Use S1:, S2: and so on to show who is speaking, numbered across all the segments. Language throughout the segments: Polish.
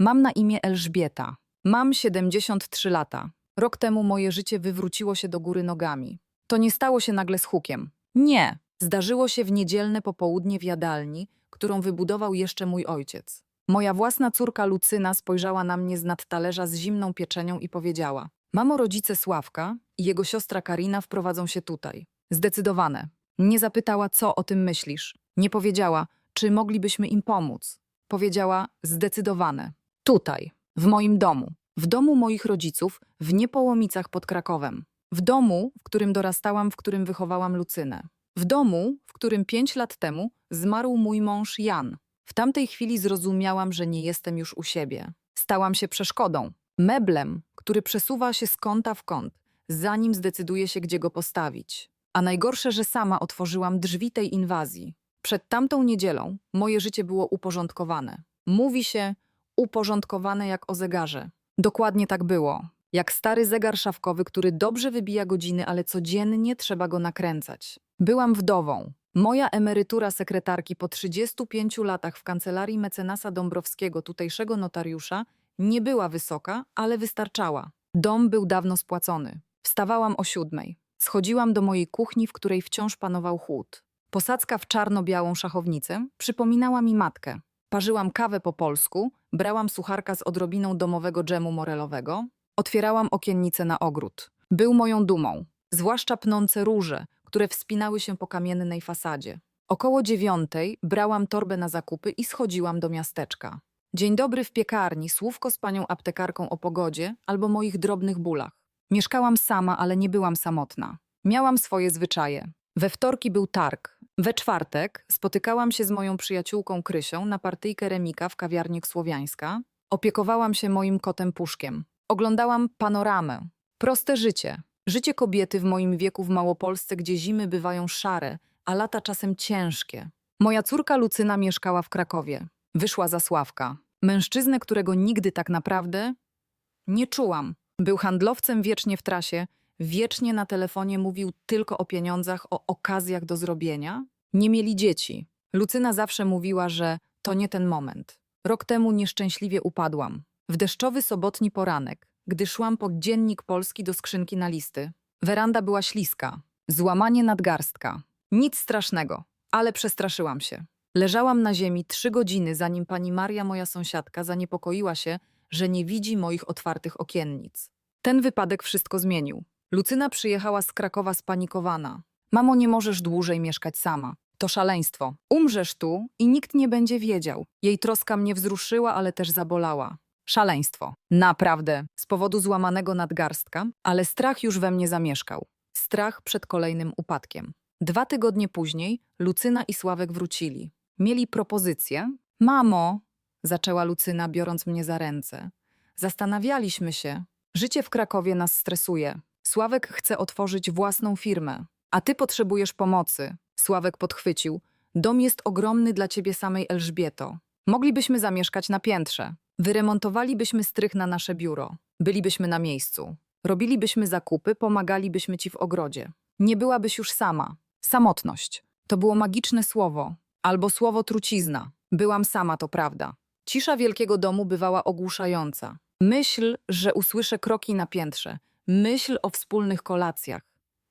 S1: Mam na imię Elżbieta. Mam 73 lata. Rok temu moje życie wywróciło się do góry nogami. To nie stało się nagle z hukiem. Nie. Zdarzyło się w niedzielne popołudnie w jadalni, którą wybudował jeszcze mój ojciec. Moja własna córka Lucyna spojrzała na mnie z nad talerza z zimną pieczenią i powiedziała: Mamo, rodzice Sławka i jego siostra Karina wprowadzą się tutaj. Zdecydowane. Nie zapytała, co o tym myślisz. Nie powiedziała, czy moglibyśmy im pomóc. Powiedziała zdecydowane. Tutaj, w moim domu, w domu moich rodziców, w Niepołomicach pod Krakowem. W domu, w którym dorastałam, w którym wychowałam Lucynę. W domu, w którym pięć lat temu zmarł mój mąż Jan. W tamtej chwili zrozumiałam, że nie jestem już u siebie. Stałam się przeszkodą, meblem, który przesuwa się z kąta w kąt, zanim zdecyduje się, gdzie go postawić. A najgorsze, że sama otworzyłam drzwi tej inwazji. Przed tamtą niedzielą moje życie było uporządkowane. Mówi się uporządkowane jak o zegarze. Dokładnie tak było. Jak stary zegar szafkowy, który dobrze wybija godziny, ale codziennie trzeba go nakręcać. Byłam wdową. Moja emerytura sekretarki po 35 latach w kancelarii mecenasa Dąbrowskiego, tutejszego notariusza, nie była wysoka, ale wystarczała. Dom był dawno spłacony. Wstawałam o siódmej. Schodziłam do mojej kuchni, w której wciąż panował chłód. Posadzka w czarno-białą szachownicę przypominała mi matkę. Parzyłam kawę po polsku, brałam sucharka z odrobiną domowego dżemu morelowego, otwierałam okiennice na ogród. Był moją dumą, zwłaszcza pnące róże, które wspinały się po kamiennej fasadzie. Około dziewiątej brałam torbę na zakupy i schodziłam do miasteczka. Dzień dobry w piekarni, słówko z panią aptekarką o pogodzie albo moich drobnych bólach. Mieszkałam sama, ale nie byłam samotna. Miałam swoje zwyczaje. We wtorki był targ. We czwartek spotykałam się z moją przyjaciółką Krysią na partyjkę Remika w kawiarni Słowiańska. Opiekowałam się moim kotem Puszkiem. Oglądałam panoramę. Proste życie. Życie kobiety w moim wieku w Małopolsce, gdzie zimy bywają szare, a lata czasem ciężkie. Moja córka Lucyna mieszkała w Krakowie. Wyszła za Sławka. Mężczyznę, którego nigdy tak naprawdę nie czułam. Był handlowcem wiecznie w trasie, wiecznie na telefonie mówił tylko o pieniądzach, o okazjach do zrobienia. Nie mieli dzieci. Lucyna zawsze mówiła, że to nie ten moment. Rok temu nieszczęśliwie upadłam. W deszczowy sobotni poranek, gdy szłam pod dziennik polski do skrzynki na listy. Weranda była śliska, złamanie nadgarstka. Nic strasznego, ale przestraszyłam się. Leżałam na ziemi trzy godziny, zanim pani Maria, moja sąsiadka, zaniepokoiła się, że nie widzi moich otwartych okiennic. Ten wypadek wszystko zmienił. Lucyna przyjechała z Krakowa spanikowana. Mamo, nie możesz dłużej mieszkać sama. To szaleństwo. Umrzesz tu i nikt nie będzie wiedział. Jej troska mnie wzruszyła, ale też zabolała. Szaleństwo. Naprawdę. Z powodu złamanego nadgarstka, ale strach już we mnie zamieszkał. Strach przed kolejnym upadkiem. Dwa tygodnie później Lucyna i Sławek wrócili. Mieli propozycję. Mamo, zaczęła Lucyna, biorąc mnie za ręce. Zastanawialiśmy się. Życie w Krakowie nas stresuje. Sławek chce otworzyć własną firmę, a ty potrzebujesz pomocy. Sławek podchwycił. Dom jest ogromny dla ciebie samej, Elżbieto. Moglibyśmy zamieszkać na piętrze. Wyremontowalibyśmy strych na nasze biuro. Bylibyśmy na miejscu. Robilibyśmy zakupy, pomagalibyśmy ci w ogrodzie. Nie byłabyś już sama. Samotność. To było magiczne słowo. Albo słowo trucizna. Byłam sama, to prawda. Cisza wielkiego domu bywała ogłuszająca. Myśl, że usłyszę kroki na piętrze. Myśl o wspólnych kolacjach.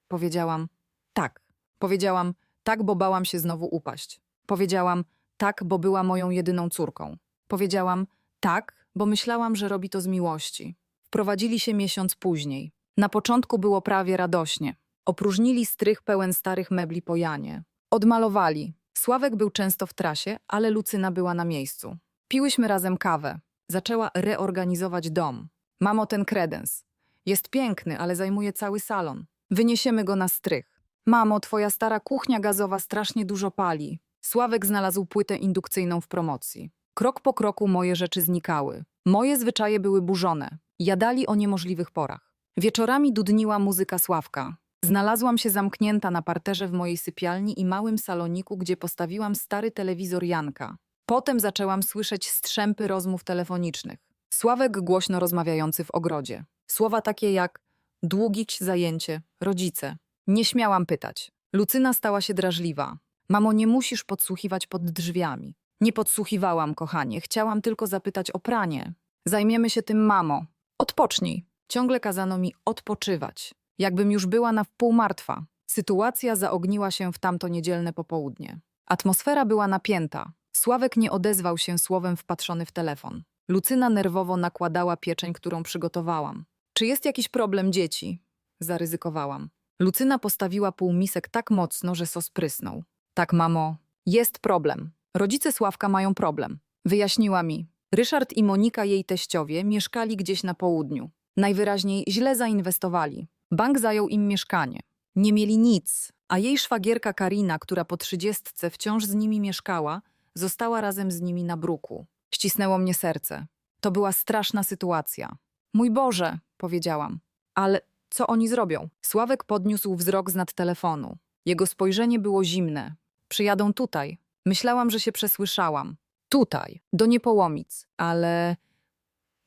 S1: Powiedziałam tak. Powiedziałam tak, bo bałam się znowu upaść. Powiedziałam tak, bo była moją jedyną córką. Powiedziałam tak, bo myślałam, że robi to z miłości. Wprowadzili się miesiąc później. Na początku było prawie radośnie. Opróżnili strych pełen starych mebli po Janie. Odmalowali. Sławek był często w trasie, ale Lucyna była na miejscu. Piłyśmy razem kawę. Zaczęła reorganizować dom. Mamo, ten kredens. Jest piękny, ale zajmuje cały salon. Wyniesiemy go na strych. Mamo, twoja stara kuchnia gazowa strasznie dużo pali. Sławek znalazł płytę indukcyjną w promocji. Krok po kroku moje rzeczy znikały. Moje zwyczaje były burzone. Jadali o niemożliwych porach. Wieczorami dudniła muzyka Sławka. Znalazłam się zamknięta na parterze w mojej sypialni i małym saloniku, gdzie postawiłam stary telewizor Janka. Potem zaczęłam słyszeć strzępy rozmów telefonicznych. Sławek głośno rozmawiający w ogrodzie. Słowa takie jak długić zajęcie, rodzice. Nie śmiałam pytać. Lucyna stała się drażliwa. Mamo, nie musisz podsłuchiwać pod drzwiami. Nie podsłuchiwałam, kochanie. Chciałam tylko zapytać o pranie. Zajmiemy się tym, mamo. Odpocznij. Ciągle kazano mi odpoczywać. Jakbym już była na wpół martwa. Sytuacja zaogniła się w tamto niedzielne popołudnie. Atmosfera była napięta. Sławek nie odezwał się słowem wpatrzony w telefon. Lucyna nerwowo nakładała pieczeń, którą przygotowałam. Czy jest jakiś problem, dzieci? Zaryzykowałam. Lucyna postawiła półmisek tak mocno, że sos prysnął. Tak, mamo, jest problem. Rodzice Sławka mają problem. Wyjaśniła mi. Ryszard i Monika, jej teściowie, mieszkali gdzieś na południu. Najwyraźniej źle zainwestowali. Bank zajął im mieszkanie. Nie mieli nic, a jej szwagierka Karina, która po trzydziestce wciąż z nimi mieszkała, została razem z nimi na bruku. Ścisnęło mnie serce. To była straszna sytuacja. Mój Boże, powiedziałam. Ale co oni zrobią? Sławek podniósł wzrok z nad telefonu. Jego spojrzenie było zimne. Przyjadą tutaj. Myślałam, że się przesłyszałam. Tutaj, do Niepołomic, ale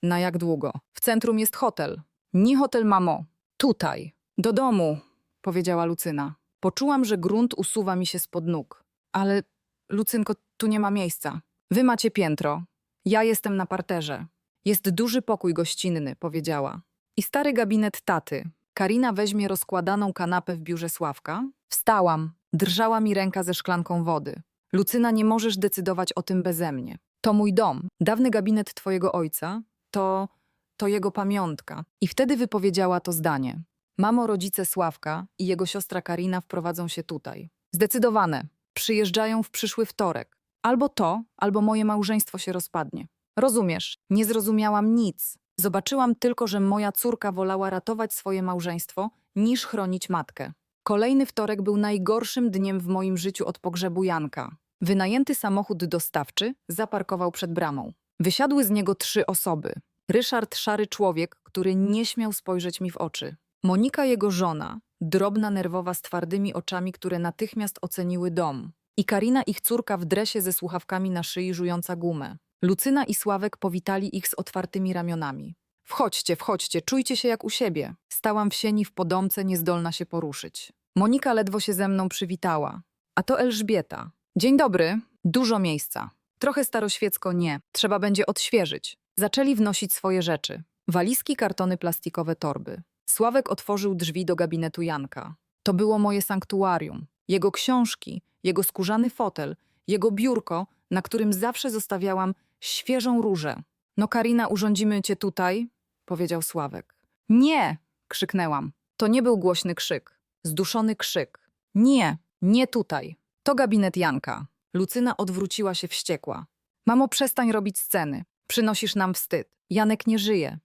S1: na jak długo? W centrum jest hotel. Nie hotel mamo. Tutaj. Do domu, powiedziała Lucyna. Poczułam, że grunt usuwa mi się spod nóg. Ale, Lucynko, tu nie ma miejsca. Wy macie piętro. Ja jestem na parterze. Jest duży pokój gościnny, powiedziała. I stary gabinet taty. Karina weźmie rozkładaną kanapę w biurze Sławka. Wstałam. Drżała mi ręka ze szklanką wody. Lucyna, nie możesz decydować o tym beze mnie. To mój dom. Dawny gabinet twojego ojca. To... to jego pamiątka. I wtedy wypowiedziała to zdanie. Mamo, rodzice Sławka i jego siostra Karina wprowadzą się tutaj. Zdecydowane. Przyjeżdżają w przyszły wtorek. Albo to, albo moje małżeństwo się rozpadnie. Rozumiesz, nie zrozumiałam nic. Zobaczyłam tylko, że moja córka wolała ratować swoje małżeństwo, niż chronić matkę. Kolejny wtorek był najgorszym dniem w moim życiu od pogrzebu Janka. Wynajęty samochód dostawczy zaparkował przed bramą. Wysiadły z niego trzy osoby. Ryszard, szary człowiek, który nie śmiał spojrzeć mi w oczy. Monika, jego żona, drobna, nerwowa, z twardymi oczami, które natychmiast oceniły dom. I Karina, ich córka w dresie ze słuchawkami na szyi, żująca gumę. Lucyna i Sławek powitali ich z otwartymi ramionami. Wchodźcie, wchodźcie, czujcie się jak u siebie. Stałam w sieni w podomce, niezdolna się poruszyć. Monika ledwo się ze mną przywitała. A to Elżbieta. Dzień dobry. Dużo miejsca. Trochę staroświecko nie. Trzeba będzie odświeżyć. Zaczęli wnosić swoje rzeczy. Walizki, kartony, plastikowe torby. Sławek otworzył drzwi do gabinetu Janka. To było moje sanktuarium. Jego książki, jego skórzany fotel, jego biurko, na którym zawsze zostawiałam świeżą różę. No Karina, urządzimy cię tutaj, powiedział Sławek. Nie! krzyknęłam. To nie był głośny krzyk. Zduszony krzyk. Nie, nie tutaj. To gabinet Janka. Lucyna odwróciła się wściekła. Mamo, przestań robić sceny. Przynosisz nam wstyd. Janek nie żyje.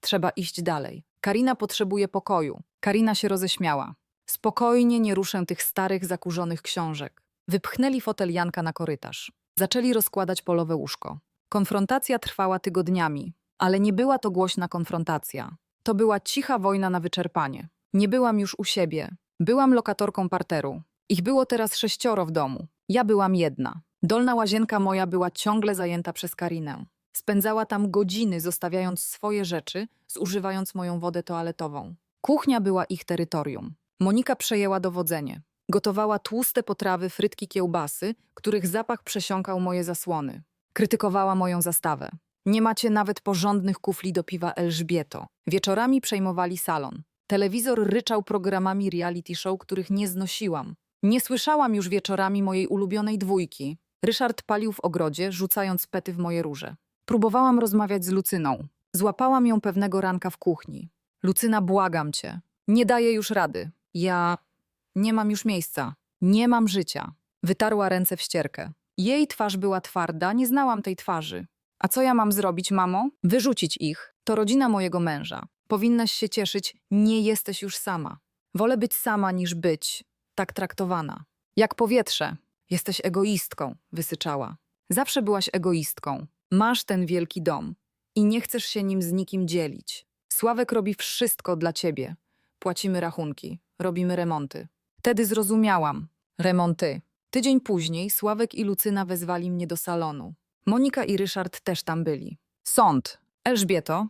S1: Trzeba iść dalej. Karina potrzebuje pokoju. Karina się roześmiała. Spokojnie nie ruszę tych starych, zakurzonych książek. Wypchnęli fotel Janka na korytarz. Zaczęli rozkładać polowe łóżko. Konfrontacja trwała tygodniami, ale nie była to głośna konfrontacja. To była cicha wojna na wyczerpanie. Nie byłam już u siebie. Byłam lokatorką parteru. Ich było teraz sześcioro w domu. Ja byłam jedna. Dolna łazienka moja była ciągle zajęta przez Karinę. Spędzała tam godziny, zostawiając swoje rzeczy, zużywając moją wodę toaletową. Kuchnia była ich terytorium. Monika przejęła dowodzenie. Gotowała tłuste potrawy, frytki, kiełbasy, których zapach przesiąkał moje zasłony. Krytykowała moją zastawę. Nie macie nawet porządnych kufli do piwa Elżbieto. Wieczorami przejmowali salon. Telewizor ryczał programami reality show, których nie znosiłam. Nie słyszałam już wieczorami mojej ulubionej dwójki. Ryszard palił w ogrodzie, rzucając pety w moje róże. Próbowałam rozmawiać z Lucyną. Złapałam ją pewnego ranka w kuchni. Lucyna, błagam cię. Nie daję już rady. Ja nie mam już miejsca. Nie mam życia. Wytarła ręce w ścierkę. Jej twarz była twarda, nie znałam tej twarzy. A co ja mam zrobić, mamo? Wyrzucić ich. To rodzina mojego męża. Powinnaś się cieszyć, nie jesteś już sama. Wolę być sama niż być tak traktowana. Jak powietrze. Jesteś egoistką, wysyczała. Zawsze byłaś egoistką. Masz ten wielki dom i nie chcesz się nim z nikim dzielić. Sławek robi wszystko dla ciebie. Płacimy rachunki, robimy remonty. Wtedy zrozumiałam. Remonty. Tydzień później Sławek i Lucyna wezwali mnie do salonu. Monika i Ryszard też tam byli. Sąd. Elżbieto,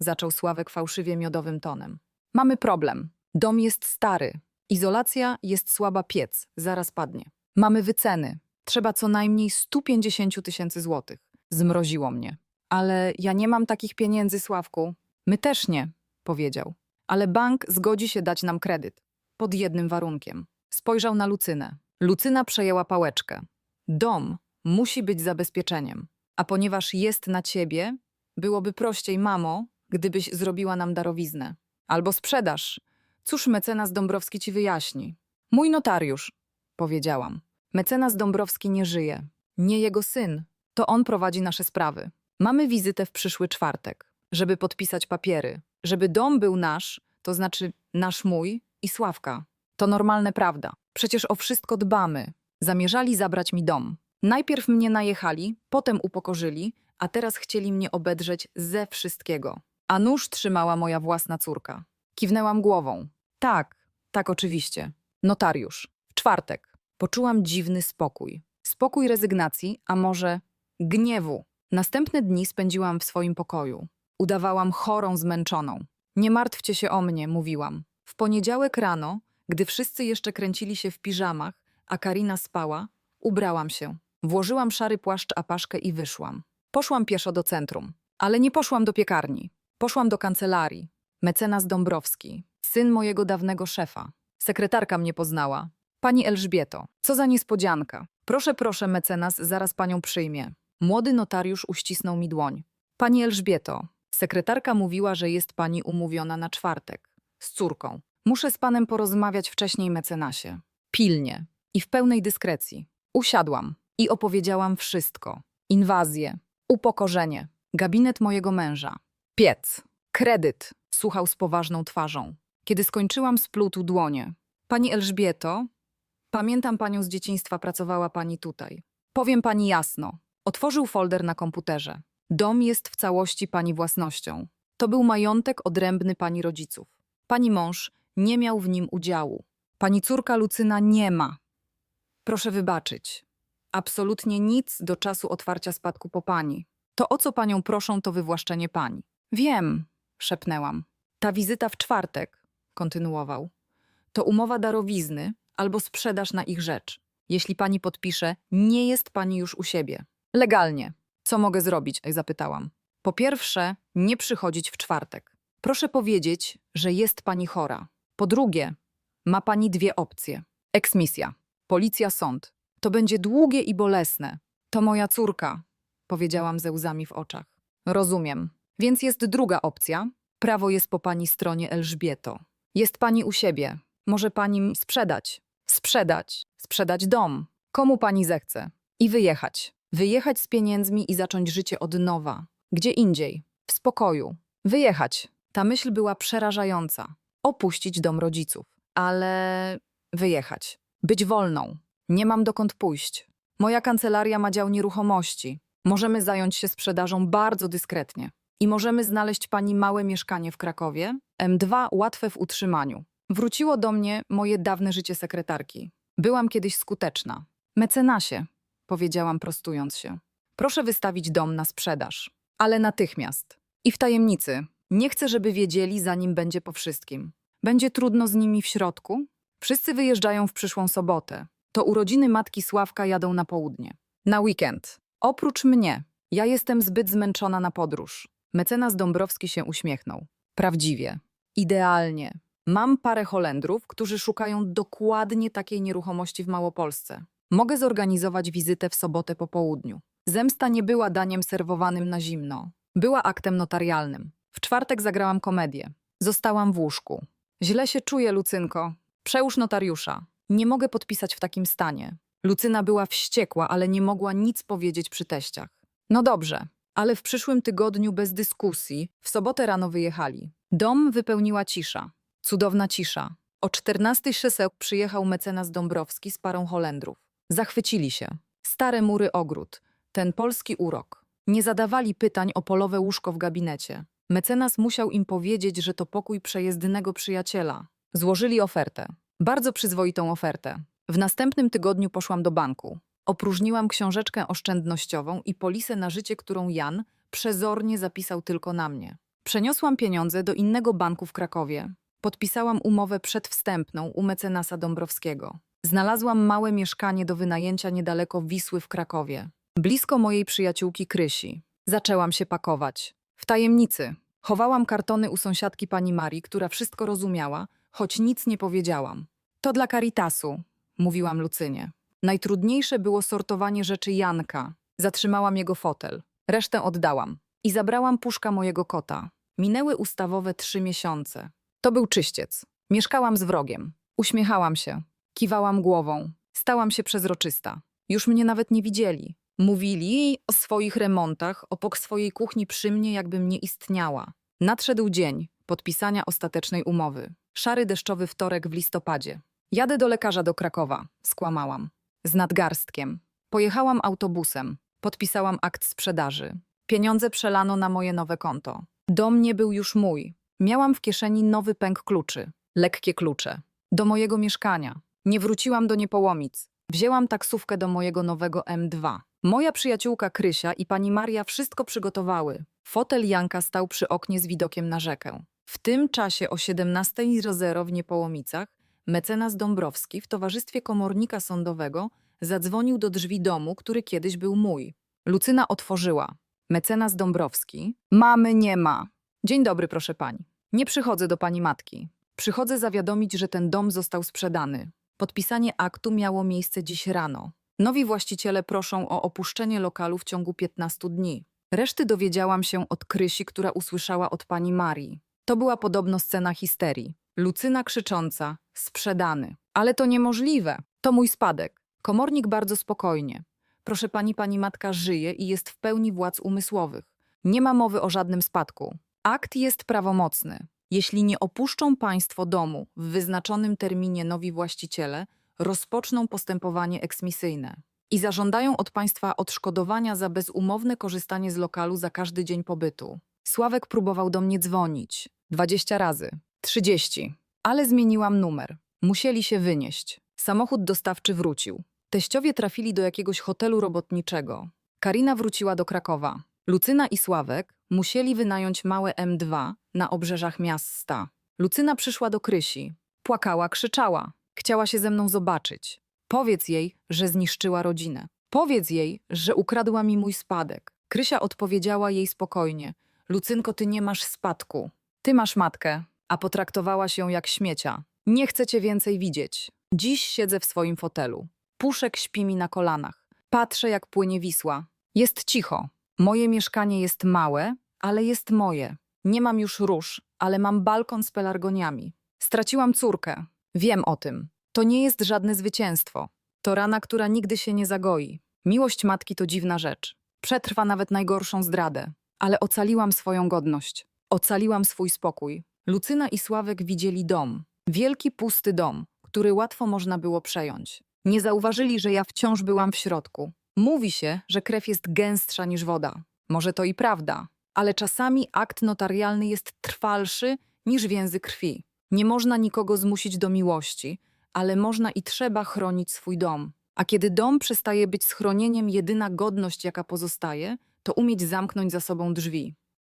S1: zaczął Sławek fałszywie miodowym tonem. Mamy problem. Dom jest stary. Izolacja jest słaba piec, zaraz padnie. Mamy wyceny. Trzeba co najmniej 150 tysięcy złotych. Zmroziło mnie. Ale ja nie mam takich pieniędzy, Sławku. My też nie, powiedział. Ale bank zgodzi się dać nam kredyt. Pod jednym warunkiem. Spojrzał na Lucynę. Lucyna przejęła pałeczkę. Dom musi być zabezpieczeniem. A ponieważ jest na ciebie, byłoby prościej, mamo, gdybyś zrobiła nam darowiznę. Albo sprzedaż. Cóż mecenas Dąbrowski ci wyjaśni? Mój notariusz, powiedziałam. Mecenas Dąbrowski nie żyje. Nie jego syn. To on prowadzi nasze sprawy. Mamy wizytę w przyszły czwartek, żeby podpisać papiery. Żeby dom był nasz, to znaczy nasz mój i Sławka. To normalne prawda. Przecież o wszystko dbamy. Zamierzali zabrać mi dom. Najpierw mnie najechali, potem upokorzyli, a teraz chcieli mnie obedrzeć ze wszystkiego. A nóż trzymała moja własna córka. Kiwnęłam głową. Tak, tak oczywiście. Notariusz. W czwartek. Poczułam dziwny spokój. Spokój rezygnacji, a może gniewu. Następne dni spędziłam w swoim pokoju. Udawałam chorą, zmęczoną. Nie martwcie się o mnie, mówiłam. W poniedziałek rano, gdy wszyscy jeszcze kręcili się w piżamach, a Karina spała, ubrałam się. Włożyłam szary płaszcz apaszkę i wyszłam. Poszłam pieszo do centrum, ale nie poszłam do piekarni. Poszłam do kancelarii. Mecenas Dąbrowski, syn mojego dawnego szefa. Sekretarka mnie poznała. Pani Elżbieto, co za niespodzianka. Proszę, proszę, mecenas zaraz panią przyjmie. Młody notariusz uścisnął mi dłoń. Pani Elżbieto, sekretarka mówiła, że jest pani umówiona na czwartek. Z córką. Muszę z panem porozmawiać wcześniej, mecenasie. Pilnie i w pełnej dyskrecji. Usiadłam i opowiedziałam wszystko. Inwazję, upokorzenie, gabinet mojego męża, piec, kredyt. Słuchał z poważną twarzą. Kiedy skończyłam, splótł dłonie. Pani Elżbieto, pamiętam panią z dzieciństwa, pracowała pani tutaj. Powiem pani jasno. Otworzył folder na komputerze. Dom jest w całości pani własnością. To był majątek odrębny pani rodziców. Pani mąż nie miał w nim udziału. Pani córka Lucyna nie ma. Proszę wybaczyć. Absolutnie nic do czasu otwarcia spadku po pani. To o co panią proszą, to wywłaszczenie pani. Wiem, szepnęłam. Ta wizyta w czwartek, kontynuował, to umowa darowizny albo sprzedaż na ich rzecz. Jeśli pani podpisze, nie jest pani już u siebie. Legalnie. Co mogę zrobić? zapytałam. Po pierwsze, nie przychodzić w czwartek. Proszę powiedzieć, że jest pani chora. Po drugie, ma pani dwie opcje. Eksmisja, policja, sąd. To będzie długie i bolesne. To moja córka, powiedziałam ze łzami w oczach. Rozumiem. Więc jest druga opcja. Prawo jest po pani stronie, Elżbieto. Jest pani u siebie. Może pani sprzedać. Sprzedać. Sprzedać dom. Komu pani zechce. I wyjechać. Wyjechać z pieniędzmi i zacząć życie od nowa. Gdzie indziej. W spokoju. Wyjechać. Ta myśl była przerażająca. Opuścić dom rodziców. Ale wyjechać. Być wolną. Nie mam dokąd pójść. Moja kancelaria ma dział nieruchomości. Możemy zająć się sprzedażą bardzo dyskretnie. I możemy znaleźć pani małe mieszkanie w Krakowie. M2 łatwe w utrzymaniu. Wróciło do mnie moje dawne życie sekretarki. Byłam kiedyś skuteczna. Mecenasie, powiedziałam prostując się. Proszę wystawić dom na sprzedaż. Ale natychmiast. I w tajemnicy. Nie chcę, żeby wiedzieli, zanim będzie po wszystkim. Będzie trudno z nimi w środku. Wszyscy wyjeżdżają w przyszłą sobotę. To urodziny matki Sławka jadą na południe. Na weekend. Oprócz mnie. Ja jestem zbyt zmęczona na podróż. Mecenas Dąbrowski się uśmiechnął. Prawdziwie. Idealnie. Mam parę Holendrów, którzy szukają dokładnie takiej nieruchomości w Małopolsce. Mogę zorganizować wizytę w sobotę po południu. Zemsta nie była daniem serwowanym na zimno. Była aktem notarialnym. W czwartek zagrałam komedię. Zostałam w łóżku. Źle się czuję, Lucynko. Przełóż notariusza. Nie mogę podpisać w takim stanie. Lucyna była wściekła, ale nie mogła nic powiedzieć przy teściach. No dobrze, ale w przyszłym tygodniu bez dyskusji, w sobotę rano wyjechali. Dom wypełniła cisza. Cudowna cisza. O 14 szeseł przyjechał mecenas Dąbrowski z parą Holendrów. Zachwycili się. Stare mury ogród. Ten polski urok. Nie zadawali pytań o polowe łóżko w gabinecie. Mecenas musiał im powiedzieć, że to pokój przejezdnego przyjaciela. Złożyli ofertę. Bardzo przyzwoitą ofertę. W następnym tygodniu poszłam do banku. Opróżniłam książeczkę oszczędnościową i polisę na życie, którą Jan przezornie zapisał tylko na mnie. Przeniosłam pieniądze do innego banku w Krakowie. Podpisałam umowę przedwstępną u mecenasa Dąbrowskiego. Znalazłam małe mieszkanie do wynajęcia niedaleko Wisły w Krakowie. Blisko mojej przyjaciółki Krysi. Zaczęłam się pakować. W tajemnicy. Chowałam kartony u sąsiadki pani Marii, która wszystko rozumiała, choć nic nie powiedziałam. To dla Caritasu, mówiłam Lucynie. Najtrudniejsze było sortowanie rzeczy Janka. Zatrzymałam jego fotel. Resztę oddałam. I zabrałam puszka mojego kota. Minęły ustawowe trzy miesiące. To był czyściec. Mieszkałam z wrogiem. Uśmiechałam się. Kiwałam głową. Stałam się przezroczysta. Już mnie nawet nie widzieli. Mówili o swoich remontach, obok swojej kuchni przy mnie, jakbym nie istniała. Nadszedł dzień podpisania ostatecznej umowy. Szary deszczowy wtorek w listopadzie. Jadę do lekarza do Krakowa. Skłamałam. Z nadgarstkiem. Pojechałam autobusem. Podpisałam akt sprzedaży. Pieniądze przelano na moje nowe konto. Dom nie był już mój. Miałam w kieszeni nowy pęk kluczy. Lekkie klucze. Do mojego mieszkania. Nie wróciłam do Niepołomic. Wzięłam taksówkę do mojego nowego M2. Moja przyjaciółka Krysia i pani Maria wszystko przygotowały. Fotel Janka stał przy oknie z widokiem na rzekę. W tym czasie o 17.00 w Niepołomicach mecenas Dąbrowski w towarzystwie komornika sądowego zadzwonił do drzwi domu, który kiedyś był mój. Lucyna otworzyła. Mecenas Dąbrowski. Mamy nie ma. Dzień dobry, proszę pani. Nie przychodzę do pani matki. Przychodzę zawiadomić, że ten dom został sprzedany. Podpisanie aktu miało miejsce dziś rano. Nowi właściciele proszą o opuszczenie lokalu w ciągu 15 dni. Reszty dowiedziałam się od Krysi, która usłyszała od pani Marii. To była podobno scena histerii. Lucyna krzycząca: sprzedany. Ale to niemożliwe. To mój spadek. Komornik bardzo spokojnie. Proszę pani, pani matka żyje i jest w pełni władz umysłowych. Nie ma mowy o żadnym spadku. Akt jest prawomocny. Jeśli nie opuszczą państwo domu w wyznaczonym terminie nowi właściciele, rozpoczną postępowanie eksmisyjne i zażądają od państwa odszkodowania za bezumowne korzystanie z lokalu za każdy dzień pobytu. Sławek próbował do mnie dzwonić. 20 razy. 30. Ale zmieniłam numer. Musieli się wynieść. Samochód dostawczy wrócił. Teściowie trafili do jakiegoś hotelu robotniczego. Karina wróciła do Krakowa. Lucyna i Sławek musieli wynająć małe M2 na obrzeżach miasta. Lucyna przyszła do Krysi. Płakała, krzyczała. Chciała się ze mną zobaczyć. Powiedz jej, że zniszczyła rodzinę. Powiedz jej, że ukradła mi mój spadek. Krysia odpowiedziała jej spokojnie. Lucynko, ty nie masz spadku. Ty masz matkę, a potraktowałaś ją jak śmiecia. Nie chcę cię więcej widzieć. Dziś siedzę w swoim fotelu. Puszek śpi mi na kolanach. Patrzę, jak płynie Wisła. Jest cicho. Moje mieszkanie jest małe, ale jest moje. Nie mam już róż, ale mam balkon z pelargoniami. Straciłam córkę. Wiem o tym. To nie jest żadne zwycięstwo. To rana, która nigdy się nie zagoi. Miłość matki to dziwna rzecz. Przetrwa nawet najgorszą zdradę. Ale ocaliłam swoją godność. Ocaliłam swój spokój. Lucyna i Sławek widzieli dom. Wielki, pusty dom, który łatwo można było przejąć. Nie zauważyli, że ja wciąż byłam w środku. Mówi się, że krew jest gęstsza niż woda. Może to i prawda, ale czasami akt notarialny jest trwalszy niż więzy krwi. Nie można nikogo zmusić do miłości, ale można i trzeba chronić swój dom. A kiedy dom przestaje być schronieniem, jedyna godność, jaka pozostaje, to umieć zamknąć za sobą drzwi.